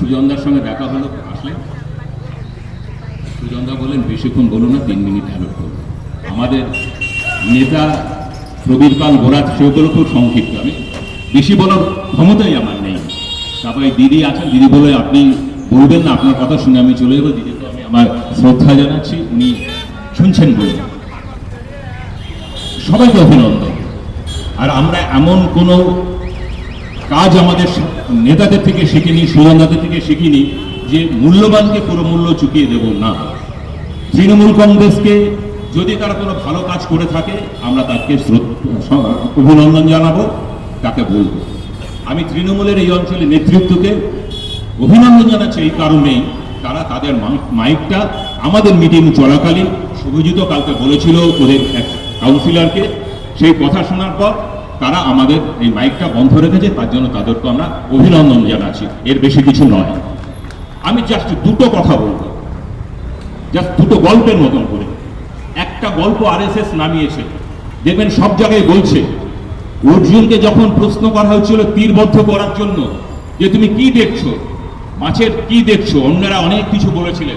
সুজনদার সঙ্গে দেখা হলো আসলে সুজনদা বলেন বেশিক্ষণ বলো না, তিন মিনিট হ্যালো করব। আমাদের নেতা প্রবীর পাল গোরাত সেগুলো খুব সংক্ষিপ্ত। আমি বেশি বলার ক্ষমতাই আমার নেই। তারপরে দিদি আছেন, দিদি বলে, আপনি বলবেন না, আপনার কথা শুনে আমি চলে যাব। দিদিকে আমি আমার শ্রদ্ধা জানাচ্ছি, উনি শুনছেন বলে। সবাইকে অভিনন্দন। আর আমরা এমন কোনো কাজ আমাদের নেতাদের থেকে শিখিনি সুরন্দাদের থেকে শিখিনি, যে মূল্যবানকে পুরো মূল্য চুকিয়ে দেব না। তৃণমূল কংগ্রেসকে যদি তারা কোনো ভালো কাজ করে থাকে, আমরা তাকে অভিনন্দন জানাব, তাকে বলব। আমি তৃণমূলের এই অঞ্চলের নেতৃত্বকে অভিনন্দন জানাচ্ছি, এই কারণেই তারা তাদের মাই- মাইকটা আমাদের মিটিং চলাকালীন শুভজিৎ কালকে বলেছিল ওদের এক কাউন্সিলরকে, সেই কথা শোনার পর তারা আমাদের এই মাইকটা বন্ধ রেখেছে, তার জন্য তাদেরকে আমরা অভিনন্দন জানাচ্ছি। এর বেশি কিছু নয়। আমি জাস্ট দুটো কথা বলব। জাস্ট দুটো গল্পের মতন করে। একটা গল্প আরএসএস নামিয়েছে। দেখবেন সব জায়গায় বলছে, অর্জুনকে যখন প্রশ্ন করা হয়েছিল তীরবদ্ধ করার জন্য, যে তুমি কি দেখছ? মাছের কি দেখছ? অন্যরা অনেক কিছু বলেছিলেন।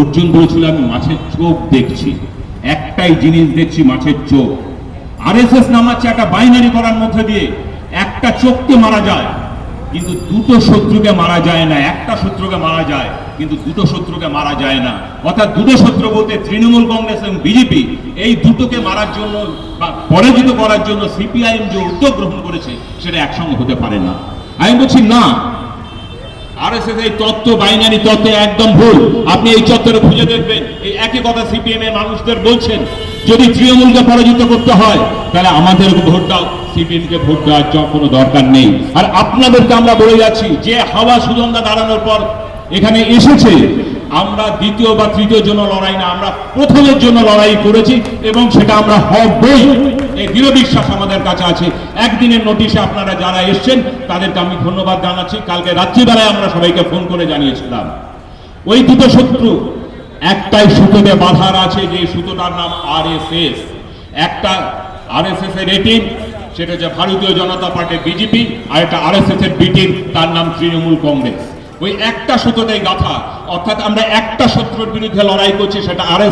অর্জুন বলেছিল, আমি মাছের চোখ দেখছি। একটাই জিনিস দেখছি, মাছের চোখ। আরএসএস নামাচ্ছে একটা বাইনারি করার মধ্যে দিয়ে একটা চোখকে মারা যায়, কিন্তু দুটো শত্রুকে মারা যায় না, একটা শত্রুকে মারা যায়, কিন্তু দুটো শত্রুকে মারা যায় না। অর্থাৎ দুটো শত্রু বলতে তৃণমূল কংগ্রেস এবং বিজেপি, এই দুটোকে মারার জন্য বা পরাজিত করার জন্য সিপিআইএম যে উদ্যোগ গ্রহণ করেছে, সেটা একসঙ্গে হতে পারে না। আমি বলছি, না আর আরএসএস এই তত্ত্ব, বাইনারি তত্ত্ব একদম ভুল। আপনি এই চত্বরে খুঁজে দেখবেন, এই একই কথা সিপিএম এর মানুষদের বলছেন। যদি তৃণমূলকে পরাজিত করতে হয়, তাহলে আমাদের ভোট দাও সিপিএম কে ভোট দেওয়ার কোনো দরকার নেই। আর আপনাদেরকে আমরা বলে যাচ্ছি, যে হাওয়া সুজনদা দাঁড়ানোর পর এখানে এসেছে, আমরা দ্বিতীয় বা তৃতীয় জন্য লড়াই না, আমরা প্রথমের জন্য লড়াই করেছি এবং সেটা আমরা হবই। এই দৃঢ় বিশ্বাস আমাদের কাছে আছে। একদিনের নোটিশে আপনারা যারা এসছেন, তাদেরকে আমি ধন্যবাদ জানাচ্ছি। কালকে রাত্রিবেলায় আমরা সবাইকে ফোন করে জানিয়েছিলাম। ওই দুটো শত্রু একটাই সুতোতে বাধার আছে, যে সুতোটার নাম আর একটা আর এস এর রেটিং সেটা হচ্ছে ভারতীয় জনতা পার্টি বিজেপি আর একটা আর এস এর বিটিং তার নাম তৃণমূল কংগ্রেস। ওই একটা সুতোতেই গাথা, অর্থাৎ আমরা একটা শত্রুর বিরুদ্ধে লড়াই করছি, সেটা আর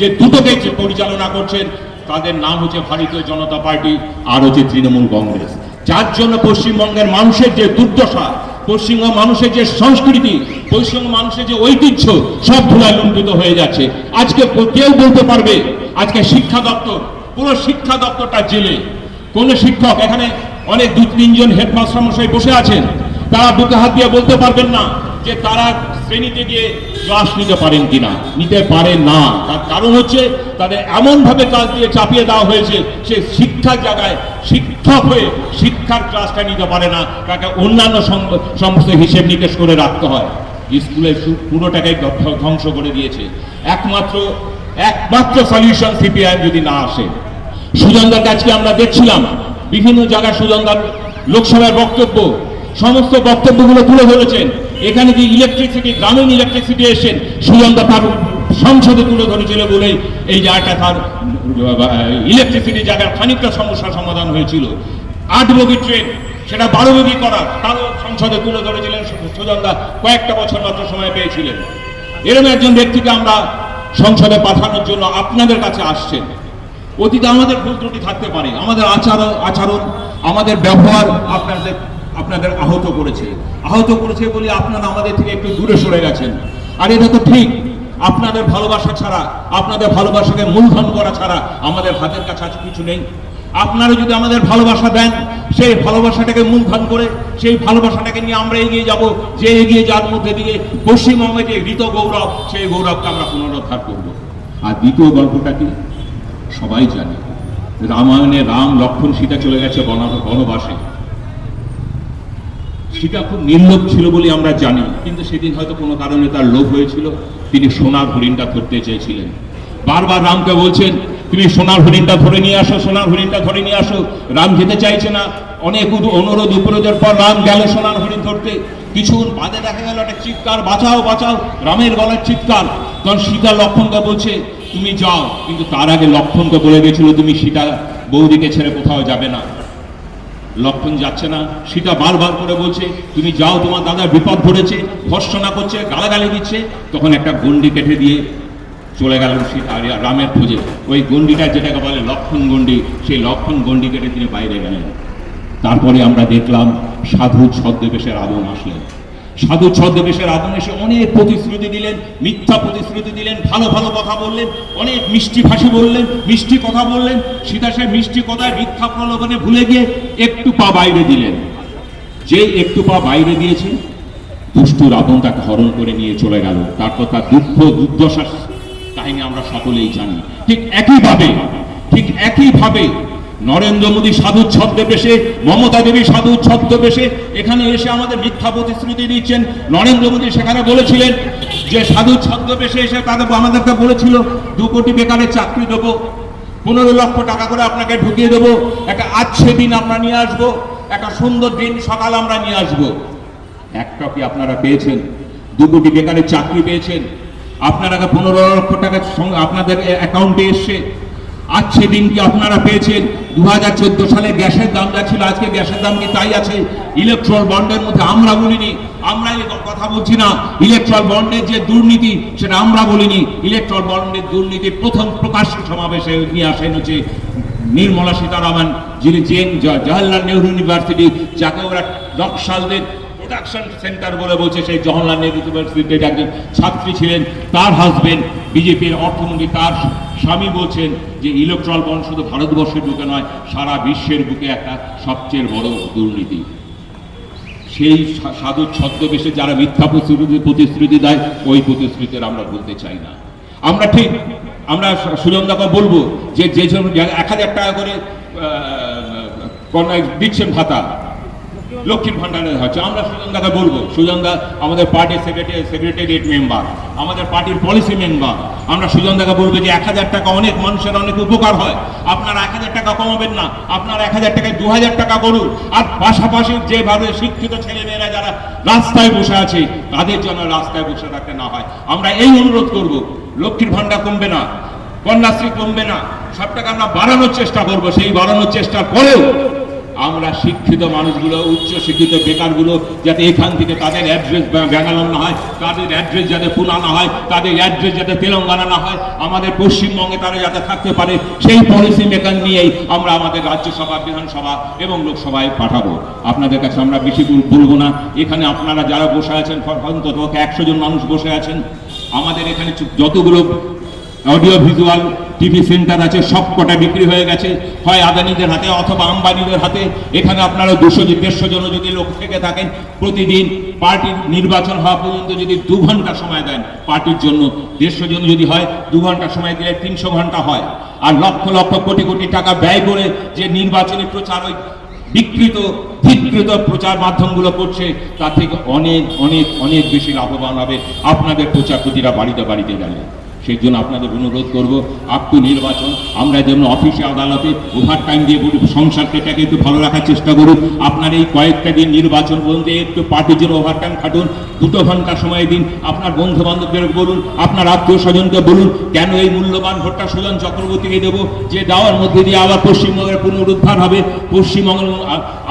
যে দুটোকে যে পরিচালনা করছেন, তাদের নাম হচ্ছে ভারতীয় জনতা পার্টি, আর হচ্ছে তৃণমূল কংগ্রেস। যার জন্য পশ্চিমবঙ্গের মানুষের যে দুর্দশা পশ্চিমবঙ্গ মানুষের যে সংস্কৃতি, পশ্চিমবঙ্গ মানুষের যে ঐতিহ্য, সব ধুলায় লুণ্ঠিত হয়ে যাচ্ছে। আজকে কেউ বলতে পারবে, আজকে শিক্ষা দপ্তর, পুরো শিক্ষা দপ্তরটা জেলে। কোন শিক্ষক এখানে অনেক দু তিনজন হেডমাস্টার মশাই বসে আছেন, তারা দুটো হাত দিয়ে বলতে পারবেন না যে তারা শ্রেণীতে গিয়ে ক্লাস নিতে পারেন কিনা? নিতে পারে না। তার কারণ হচ্ছে, তাদের এমন ভাবে কাজ দিয়ে চাপিয়ে দেওয়া হয়েছে, সে শিক্ষার জায়গায় শিক্ষক হয়ে শিক্ষার ক্লাসটা নিতে পারে না। তাকে অন্যান্য সমস্ত হিসেব নিকেশ করে রাখতে হয়। স্কুলের পুরোটাকে ধ্বংস করে দিয়েছে। একমাত্র একমাত্র সলিউশন সিপিআই যদি না আসে। সুজনদার কাছকে আমরা দেখছিলাম, বিভিন্ন জায়গায় সুজনদার লোকসভার বক্তব্য, সমস্ত বক্তব্যগুলো তুলে ধরেছেন। এখানে যে ইলেকট্রিসিটি গ্রামীণ ইলেকট্রিসিটি এসেছেন সুজনদা তার সংসদে তুলে ধরেছিল বলেই এই জায়গাটা তার ইলেকট্রিসিটি জায়গার খানিকটা সমস্যার সমাধান হয়েছিল। আট বগি ট্রেন সেটা বারো বগি করা, তারও সংসদে তুলে ধরেছিলেন সুজনদা কয়েকটা বছর মাত্র সময় পেয়েছিলেন। এরকম একজন ব্যক্তিকে আমরা সংসদে পাঠানোর জন্য আপনাদের কাছে আসছেন। অতীতে আমাদের ভুল ত্রুটি থাকতে পারে, আমাদের আচার, আচরণ, আমাদের ব্যবহার আপনাদের আপনাদের আহত করেছে। আহত করেছে বলে আপনারা আমাদের থেকে একটু দূরে সরে গেছেন। আর এটা তো ঠিক। আপনাদের ভালোবাসা ছাড়া, আপনাদের ভালোবাসাকে মূলধন করা ছাড়া আমাদের হাতের কাছে আজ কিছু নেই। আপনারা যদি আমাদের ভালোবাসা দেন, সেই ভালোবাসাটাকে মূলধন করে, সেই ভালোবাসাটাকে নিয়ে আমরা এগিয়ে যাব, যে এগিয়ে যাওয়ার মধ্যে দিয়ে পশ্চিমবঙ্গে যে ঋত গৌরব, সেই গৌরবকে আমরা পুনরুদ্ধার করব। আর দ্বিতীয় গল্পটা কি? সবাই জানে। রামায়ণে রাম লক্ষণ সীতা চলে গেছে বন- বনবাসে। সীতা খুব নির্লোভ ছিল বলে আমরা জানি। কিন্তু সেদিন হয়তো কোনো কারণে তার লোভ হয়েছিল। তিনি সোনার হরিণটা ধরতে চেয়েছিলেন। বারবার রামকে বলছেন, তুমি সোনার হরিণটা ধরে নিয়ে আসো, সোনার হরিণটা ধরে নিয়ে আসো। রাম যেতে চাইছে না। অনেক অনুরোধ উপরোধের পর রাম গেল সোনার হরিণ ধরতে। কিছুক্ষণ বাদে দেখা গেল একটা চিৎকার, বাঁচাও বাঁচাও! রামের গলার চিৎকার। তখন সীতা লক্ষণকে বলছে, তুমি যাও। কিন্তু তার আগে লক্ষণকে বলে গেছিল তুমি সীতা বৌদিকে ছেড়ে কোথাও যাবে না। লক্ষণ যাচ্ছে না, সেটা বারবার করে বলছে, তুমি যাও, তোমার দাদা বিপদ ধরেছে ভর্ষণা করছে, গালাগালি দিচ্ছে। তখন একটা গন্ডি কেটে দিয়ে চলে গেল সীতা রামের খোঁজে। ওই গন্ডিটা যেটাকে বলে লক্ষণ গন্ডি সেই লক্ষণ গন্ডি কেটে তিনি বাইরে গেলেন। তারপরে আমরা দেখলাম সাধু ছদ্মবেশের আগুন আসলেন। সাধু ছদ্মবেশের আগুন এসে অনেক প্রতিশ্রুতি দিলেন, মিথ্যা প্রতিশ্রুতি দিলেন, ভালো ভালো কথা বললেন, অনেক মিষ্টি ভাষী বললেন, মিষ্টি কথা বললেন, সীতা সে মিষ্টি কথায় মিথ্যা প্রলোভনে ভুলে গিয়ে একটু পা বাইরে দিলেন। যে একটু পা বাইরে দিয়েছে, দুষ্টু রাবণ তাকে হরণ করে নিয়ে চলে গেল। তারপর তার দুঃখ, দুর্দশার কাহিনী আমরা সকলেই জানি। ঠিক একইভাবে ঠিক একইভাবে নরেন্দ্র মোদী সাধু ছদ্মবেশে মমতা দেবী সাধু ছদ্মবেশে এখানে এসে আমাদের মিথ্যা প্রতিশ্রুতি দিচ্ছেন। নরেন্দ্র মোদী সেখানে বলেছিলেন যে সাধু ছদ্মবেশে এসে তাদের আমাদেরকে বলেছিল, দু কোটি বেকারের চাকরি দেবো, পনেরো লক্ষ টাকা করে আপনাকে ঢুকিয়ে দেবো, একটা আচ্ছে দিন আমরা নিয়ে আসব, একটা সুন্দর দিন সকাল আমরা নিয়ে আসব। একটা কি আপনারা পেয়েছেন? দু কোটি বেকারের চাকরি পেয়েছেন? আপনারা পনেরো লক্ষ টাকা সঙ্গে আপনাদের অ্যাকাউন্টে এসছে। আজকে দিন কি আপনারা পেয়েছেন? দু হাজার চোদ্দ সালে গ্যাসের দাম যা ছিল, আজকে গ্যাসের দাম কি তাই আছে? ইলেকট্রল বন্ডের মধ্যে আমরা বলিনি, আমরা কথা বলছি না। ইলেকট্রল বন্ডের যে দুর্নীতি, সেটা আমরা বলিনি। ইলেকট্রল বন্ডের দুর্নীতি প্রথম প্রকাশ্য সমাবেশে নিয়ে আসেন হচ্ছে নির্মলা সীতারামন, যিনি জেন জওয়াহরলাল নেহরু ইউনিভার্সিটি যাকে ওরা নকশালদের প্রোডাকশন সেন্টার বলে বলছে সেই জওয়াহরলাল নেহরু ইউনিভার্সিটির একজন ছাত্রী ছিলেন, তার হাজবেন্ড বিজেপির অর্থমন্ত্রী, তার স্বামী বলছেন যে ইলেকট্রল বন্ড শুধু ভারতবর্ষের বুকে নয়, সারা বিশ্বের বুকে একটা সবচেয়ে বড় দুর্নীতি। সেই সাধু ছদ্মবেশে যারা মিথ্যা প্রতিশ্রুতি দেয়, ওই প্রতিশ্রুতির আমরা বলতে চাই না। আমরা ঠিক, আমরা সুজনদাকে বলব যে যে এক হাজার টাকা করে দিচ্ছেন ভাতা লক্ষ্মীর ভান্ডারে হচ্ছে। আমরা সুজন সুজনদাকে বলব, সুজনদা আমাদের পার্টির সেক্রেটারি সেক্রেটারিয়েট মেম্বার আমাদের পার্টির পলিসি মেম্বার আমরা সুজন সুজনদাকে বলব যে এক হাজার টাকা অনেক মানুষের অনেক উপকার হয়। আপনারা এক হাজার টাকা কমাবেন না। আপনারা এক হাজার টাকায় দু হাজার টাকা করুন। আর পাশাপাশি যেভাবে শিক্ষিত ছেলেমেয়েরা যারা রাস্তায় বসে আছে, তাদের জন্য রাস্তায় বসে থাকতে না হয়। আমরা এই অনুরোধ করব, লক্ষ্মীর ভান্ডার কমবে না, কন্যাশ্রী কমবে না। সব টাকা আমরা বাড়ানোর চেষ্টা করব। সেই বাড়ানোর চেষ্টার পরেও আমরা শিক্ষিত মানুষগুলো, উচ্চ শিক্ষিত বেকারগুলো, যাতে এখান থেকে তাদের অ্যাড্রেস ব্যাঙ্গালোর না হয়, তাদের অ্যাড্রেস যাতে পুনা না হয়, তাদের অ্যাড্রেস যাতে তেলেঙ্গানা না হয়, আমাদের পশ্চিমবঙ্গে তারা যাতে থাকতে পারে, সেই পলিসি মেকার নিয়েই আমরা আমাদের রাজ্যসভা, বিধানসভা এবং লোকসভায় পাঠাবো। আপনাদের কাছে আমরা বেশি বল- বলব না। এখানে আপনারা যারা বসে আছেন অন্তত একশো জন মানুষ বসে আছেন। আমাদের এখানে যতগুলো অডিও ভিজুয়াল টিভি সেন্টার আছে সব কটা বিক্রি হয়ে গেছে। হয় আদানিদের হাতে অথবা আম্বানিদের হাতে। এখানে আপনারা দুশো দেড়শো জন যদি লোক থেকে থাকেন, প্রতিদিন পার্টির নির্বাচন হওয়া পর্যন্ত যদি দু ঘণ্টা সময় দেন পার্টির জন্য, দেড়শো জন যদি হয়, দু ঘণ্টা সময় দিলে তিনশো ঘণ্টা হয়। আর লক্ষ লক্ষ কোটি কোটি টাকা ব্যয় করে যে নির্বাচনী প্রচার ওই বিকৃত ধিকৃত প্রচার মাধ্যমগুলো করছে, তার থেকে অনেক অনেক অনেক বেশি লাভবান হবে। আপনাদের প্রচার প্রচারপতিরা বাড়িতে বাড়িতে গেলে। সেই জন্য আপনাদের অনুরোধ করব আপ টু নির্বাচন, আমরা যেমন অফিসে, আদালতে ওভার টাইম দিয়ে বলি সংসারটাকে একটু ভালো রাখার চেষ্টা করুন। আপনার এই কয়েকটা দিন নির্বাচন পর্যন্ত একটু পার্টির জন্য ওভার টাইম খাটুন, দুটো ঘণ্টা সময় দিন, আপনার বন্ধু বান্ধবদের বলুন, আপনার আত্মীয় স্বজনকে বলুন, কেন এই মূল্যবান ভোটটা সুজন চক্রবর্তীকে দেবো, যে দেওয়ার মধ্যে দিয়ে আবার পশ্চিমবঙ্গের পুনরুদ্ধার হবে, পশ্চিমবঙ্গ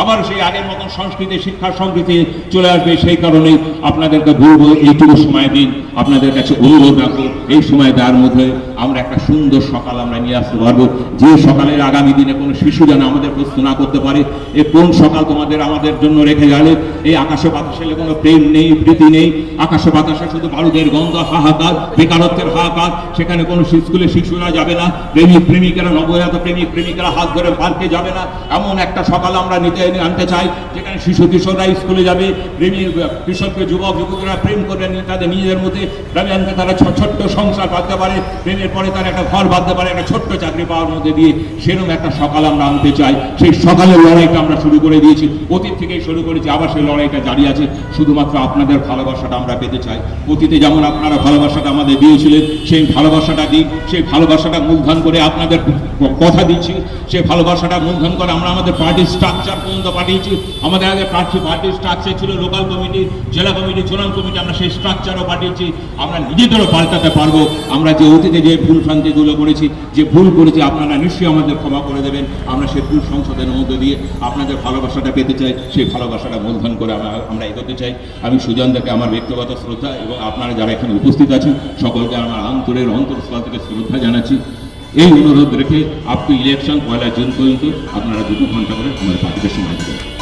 আবার সেই আগের মতন সংস্কৃতি শিক্ষার সংস্কৃতি চলে আসবে, সেই কারণেই আপনাদেরকে বলব, এইটুকু সময় দিন, আপনাদের কাছে অনুরোধ রাখব, এই সময় দেওয়ার মধ্যে আমরা একটা সুন্দর সকাল আমরা নিয়ে আসতে পারব। যে সকালের আগামী দিনে কোনো শিশু যেন আমাদের প্রশ্ন না করতে পারে, এ কোন সকাল তোমাদের আমাদের জন্য রেখে গেলে? এই আকাশে বাতাসে কোনো প্রেম নেই, প্রীতি নেই। আকাশে বাতাসে শুধু বারুদের গন্ধ, হাহাকার, বেকারত্বের হাহাকার। সেখানে কোনো স্কুলে শিশুরা যাবে না। প্রেমিক প্রেমিকেরা, নবজাত প্রেমিক প্রেমিকেরা হাত ধরে পার্কে যাবে না। এমন একটা সকাল আমরা নিতে আনতে চাই, যেখানে শিশু কিশোররা স্কুলে যাবে। প্রেমী কিশোরকে যুবক যুবকরা প্রেম করে নিয়ে তাদের নিজেদের মধ্যে আনতে তারা ছোট্ট সংসার বাঁধতে পারে। প্রেমের পরে তারা একটা ঘর বাঁধতে পারে, একটা ছোট্ট চাকরি পাওয়ার মধ্যে দিয়ে সেরকম একটা সকাল আমরা আনতে চাই। সেই সকালের লড়াইটা আমরা শুরু করে দিয়েছি। অতীত থেকেই শুরু করেছি, আবার সেই লড়াইটা জারি আছে। শুধুমাত্র আপনাদের ভালোবাসাটা আমরা পেতে চাই। অতীতে যেমন আপনারা ভালোবাসাটা আমাদের দিয়েছিলেন, সেই ভালোবাসাটা দিই সেই ভালোবাসাটা মূলধন করে আপনাদের কথা দিচ্ছি। সেই ভালোবাসাটা মূলধন করে আমরা আমাদের পার্টির স্ট্রাকচার পর্যন্ত পাঠিয়েছি। আমাদের আগে প্রার্থী পার্টির স্ট্রাকচার ছিল লোকাল কমিটি জেলা কমিটি জোনাল কমিটি আমরা সেই স্ট্রাকচারও পাঠিয়েছি। আমরা নিজেদেরও পাল্টাতে পারব। আমরা যে অতীতে যে ভুল ভ্রান্তিগুলো করেছি, যে ভুল করেছি আপনারা নিশ্চয়ই আমাদের ক্ষমা করে দেবেন। আমরা সে ভুল সংশোধনের মধ্যে দিয়ে আপনাদের ভালোবাসাটা পেতে চাই, সেই ভালোবাসাটা মূলধন করে আমরা এগোতে চাই। আমি সুজনদাকে আমার ব্যক্তিগত শ্রদ্ধা এবং আপনারা যারা এখানে উপস্থিত আছেন, সকলকে আমার অন্তরের অন্তরস্থল থেকে শ্রদ্ধা জানাচ্ছি। এই অনুরোধ রেখে আপ টু ইলেকশন পয়লা জুন পর্যন্ত আপনারা দুটো ঘণ্টা করে আমাদের পার্টিকে সময় দেবেন।